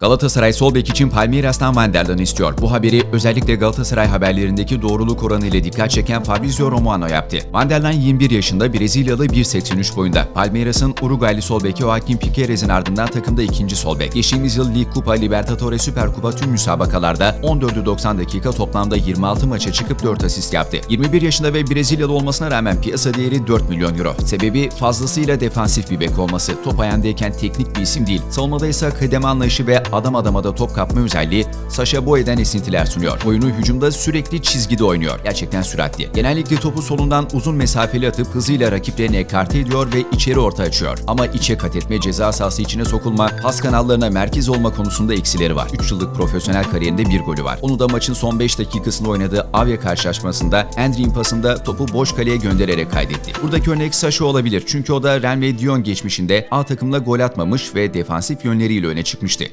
Galatasaray sol bek için Palmeiras'tan Van der Laan istiyor. Bu haberi özellikle Galatasaray haberlerindeki doğruluk oranı ile dikkat çeken Fabrizio Romano yaptı. Van der Laan 21 yaşında Brezilyalı 1.83 boyunda. Palmeiras'ın Uruguaylı sol beki Joaquim Piquerez'in ardından takımda ikinci sol bek. Geçtiğimiz yıl Lig Kupa, Libertadores, Süper Kupa tüm müsabakalarda 14'ü 90 dakika toplamda 26 maça çıkıp 4 asist yaptı. 21 yaşında ve Brezilyalı olmasına rağmen piyasa değeri 4 milyon euro. Sebebi fazlasıyla defansif bir bek olması. Top ayağındayken teknik bir isim değil. Savunmada ise kademe anlayışı ve adam adama da top kapma özelliği Sasha Boye'den esintiler sunuyor. Oyunu hücumda sürekli çizgide oynuyor. Gerçekten süratli. Genellikle topu solundan uzun mesafeli atıp hızıyla rakiplerini ekarte ediyor ve içeri orta açıyor. Ama içe kat etme, ceza sahası içine sokulma, pas kanallarına merkez olma konusunda eksileri var. 3 yıllık profesyonel kariyerinde bir golü var. Onu da maçın son 5 dakikasında oynadığı Avya karşılaşmasında Endri'nin pasında topu boş kaleye göndererek kaydetti. Buradaki örnek Sasha olabilir çünkü o da Ren ve Dion geçmişinde A takımla gol atmamış ve defansif yönleriyle öne çıkmıştı.